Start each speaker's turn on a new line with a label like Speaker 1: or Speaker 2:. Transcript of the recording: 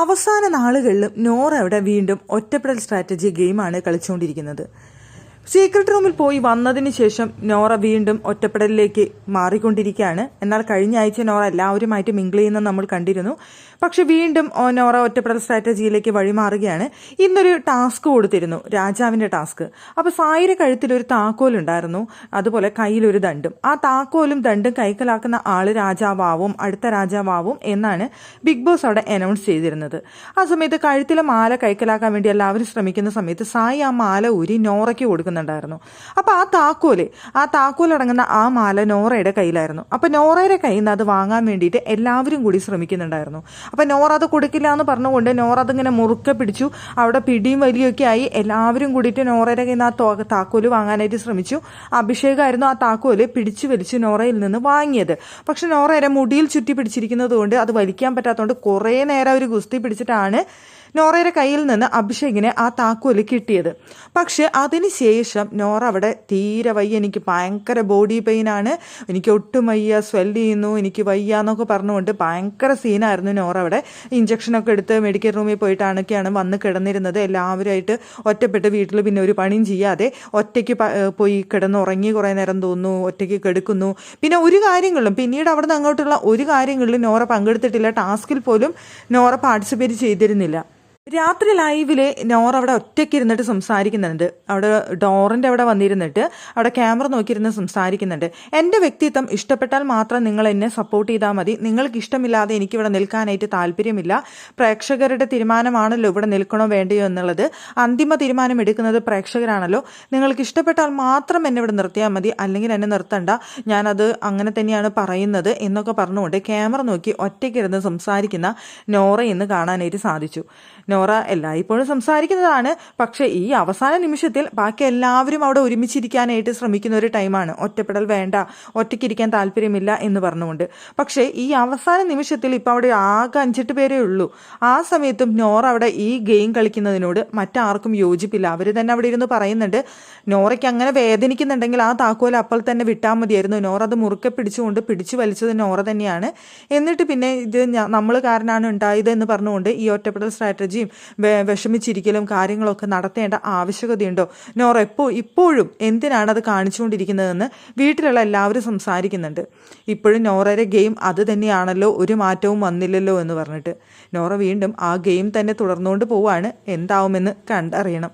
Speaker 1: അവസാന നാളുകളിലും നോറ അവിടെ വീണ്ടും ഒറ്റപ്പെടൽ സ്ട്രാറ്റജി ഗെയിമാണ് കളിച്ചുകൊണ്ടിരിക്കുന്നത്. സീക്രട്ട് റൂമിൽ പോയി വന്നതിന് ശേഷം നോറ വീണ്ടും ഒറ്റപ്പെടലിലേക്ക് മാറിക്കൊണ്ടിരിക്കുകയാണ്. എന്നാൽ കഴിഞ്ഞ ആഴ്ച നോറ എല്ലാവരുമായിട്ട് മിങ്കിൾ ചെയ്യുന്ന നമ്മൾ കണ്ടിരുന്നു. പക്ഷെ വീണ്ടും നോറ ഒറ്റപ്പെടൽ സ്ട്രാറ്റജിയിലേക്ക് വഴിമാറുകയാണ്. ഇന്നൊരു ടാസ്ക് കൊടുത്തിരുന്നു രാജാവിന്റെ ടാസ്ക് അപ്പോൾ സായിര കഴുത്തിൽ ഒരു താക്കോൽ ഉണ്ടായിരുന്നു അതുപോലെ കയ്യിലൊരു ദണ്ടും. ആ താക്കോലും ദണ്ടും കൈക്കലാക്കുന്ന ആൾ രാജാവാവും അടുത്ത രാജാവാവും എന്നാണ് ബിഗ് ബോസ് അവിടെ അനൗൺസ് ചെയ്തിരുന്നത്. ആ സമയത്ത് കഴുത്തിലെ മാല കൈക്കലാക്കാൻ വേണ്ടി എല്ലാവരും ശ്രമിക്കുന്ന സമയത്ത് സായി ആ മാല ഊരി നോറയ്ക്ക് കൊടുക്കുന്നുണ്ടായിരുന്നു. അപ്പോൾ ആ താക്കോൽ ആ താക്കോലടങ്ങുന്ന ആ മാല നോറയുടെ കയ്യിലായിരുന്നു. അപ്പോൾ നോറയുടെ കയ്യിൽ നിന്ന് അത് വാങ്ങാൻ വേണ്ടിയിട്ട് എല്ലാവരും കൂടി ശ്രമിക്കുന്നുണ്ടായിരുന്നു. അപ്പോൾ നോറ അത് കൊടുക്കില്ല എന്ന് പറഞ്ഞുകൊണ്ട് നോറ അതിങ്ങനെ മുറുക്കെ പിടിച്ചു. അവിടെ പിടിയും വലിയൊക്കെ ആയി എല്ലാവരും കൂടിയിട്ട് നോറയുടെ കയ്യിൽ നിന്ന് ആ താക്കോൽ വാങ്ങാനായിട്ട് ശ്രമിച്ചു. അഭിഷേകമായിരുന്നു ആ താക്കോൽ പിടിച്ചു വലിച്ച് നോറയിൽ നിന്ന് വാങ്ങിയത്. പക്ഷെ നോറയുടെ മുടിയിൽ ചുറ്റി പിടിച്ചിരിക്കുന്നത് കൊണ്ട് അത് വലിക്കാൻ പറ്റാത്തതുകൊണ്ട് കുറേ നേരം ഒരു ഗുസ്തി പിടിച്ചിട്ടാണ് നോറയുടെ കയ്യിൽ നിന്ന് അഭിഷേകിന് ആ താക്കോൽ കിട്ടിയത്. പക്ഷെ അതിനുശേഷം നോറ അവിടെ തീരെ വയ്യ. എനിക്ക് ഭയങ്കര ബോഡി പെയിൻ ആണ്. എനിക്ക് ഒട്ടും വയ്യ. സ്വെൽ ചെയ്യുന്നു. എനിക്ക് വയ്യ എന്നൊക്കെ പറഞ്ഞുകൊണ്ട് ഭയങ്കര സീനായിരുന്നു നോറ അവിടെ. ഇഞ്ചക്ഷനൊക്കെ എടുത്ത് മെഡിക്കൽ റൂമിൽ പോയിട്ടാണൊക്കെയാണ് വന്ന് കിടന്നിരുന്നത്. എല്ലാവരുമായിട്ട് ഒറ്റപ്പെട്ട് വീട്ടിൽ പിന്നെ ഒരു പണിയും ചെയ്യാതെ ഒറ്റയ്ക്ക് പോയി കിടന്ന് ഉറങ്ങി കുറേ നേരം തോന്നുന്നു. ഒറ്റയ്ക്ക് കെടുക്കുന്നു. പിന്നെ ഒരു കാര്യങ്ങളിലും പിന്നീട് അവിടെ നിന്ന് അങ്ങോട്ടുള്ള ഒരു കാര്യങ്ങളിലും നോറ പങ്കെടുത്തിട്ടില്ല. ടാസ്കിൽ പോലും നോറ പാർട്ടിസിപ്പേറ്റ് ചെയ്തിരുന്നില്ല. രാത്രി ലൈവിൽ നോർ അവിടെ ഒറ്റയ്ക്ക് ഇരുന്നിട്ട് സംസാരിക്കുന്നുണ്ട്. അവിടെ ഡോറിന്റെ അവിടെ വന്നിരുന്നിട്ട് അവിടെ ക്യാമറ നോക്കിയിരുന്ന് സംസാരിക്കുന്നുണ്ട്. എന്റെ വ്യക്തിത്വം ഇഷ്ടപ്പെട്ടാൽ മാത്രം നിങ്ങൾ എന്നെ സപ്പോർട്ട് ചെയ്താൽ മതി. നിങ്ങൾക്ക് ഇഷ്ടമില്ലാതെ എനിക്ക് ഇവിടെ നിൽക്കാനായിട്ട് താല്പര്യമില്ല. പ്രേക്ഷകരുടെ തീരുമാനമാണല്ലോ ഇവിടെ നിൽക്കണോ വേണ്ടയോ എന്നുള്ളത്. അന്തിമ തീരുമാനം എടുക്കുന്നത് പ്രേക്ഷകരാണല്ലോ. നിങ്ങൾക്ക് ഇഷ്ടപ്പെട്ടാൽ മാത്രം എന്നെ ഇവിടെ നിർത്തിയാൽ മതി. അല്ലെങ്കിൽ എന്നെ നിർത്തണ്ട. ഞാനത് അങ്ങനെ തന്നെയാണ് പറയുന്നത് എന്നൊക്കെ പറഞ്ഞുകൊണ്ട് ക്യാമറ നോക്കി ഒറ്റയ്ക്കിരുന്ന് സംസാരിക്കുന്ന നോറയെന്ന് കാണാനായിട്ട് സാധിച്ചു. നോറ എല്ലായ്പ്പോഴും സംസാരിക്കുന്നതാണ്. പക്ഷേ ഈ അവസാന നിമിഷത്തിൽ ബാക്കി എല്ലാവരും അവിടെ ഒരുമിച്ചിരിക്കാനായിട്ട് ശ്രമിക്കുന്ന ഒരു ടൈമാണ്. ഒറ്റപ്പെടൽ വേണ്ട ഒറ്റയ്ക്കിരിക്കാൻ താല്പര്യമില്ല എന്ന് പറഞ്ഞുകൊണ്ട്. പക്ഷേ ഈ അവസാന നിമിഷത്തിൽ ഇപ്പോൾ അവിടെ ആകെ അഞ്ചെട്ട് പേരേ ഉള്ളൂ. ആ സമയത്തും നോറ അവിടെ ഈ ഗെയിം കളിക്കുന്നതിനോട് മറ്റാർക്കും യോജിപ്പില്ല. അവർ തന്നെ അവിടെ ഇരുന്ന് പറയുന്നുണ്ട് നോറയ്ക്ക് അങ്ങനെ വേദനിക്കുന്നുണ്ടെങ്കിൽ ആ താക്കോൽ അപ്പോൾ തന്നെ വിട്ടാൽ മതിയായിരുന്നു. നോറ അത് മുറുക്കെ പിടിച്ചുകൊണ്ട് പിടിച്ചു വലിച്ചത് നോറ തന്നെയാണ്. എന്നിട്ട് പിന്നെ ഇത് നമ്മൾ കാരണമാണ് ഉണ്ടായത് എന്ന് പറഞ്ഞുകൊണ്ട് ഈ ഒറ്റപ്പെടൽ സ്ട്രാറ്റജി ചിന്തയും വിഷമിച്ചിരിക്കലും കാര്യങ്ങളൊക്കെ നടത്തേണ്ട ആവശ്യകതയുണ്ടോ? നോറ എപ്പോ ഇപ്പോഴും എന്തിനാണ് അത് കാണിച്ചുകൊണ്ടിരിക്കുന്നതെന്ന് വീട്ടിലുള്ള എല്ലാവരും സംസാരിക്കുന്നുണ്ട്. ഇപ്പോഴും നോറയുടെ ഗെയിം അത് തന്നെയാണല്ലോ ഒരു മാറ്റവും വന്നില്ലല്ലോ എന്ന് പറഞ്ഞിട്ട്. നോറ വീണ്ടും ആ ഗെയിം തന്നെ തുടർന്നുകൊണ്ട് പോവാണ്. എന്താവുമെന്ന് കണ്ടറിയണം.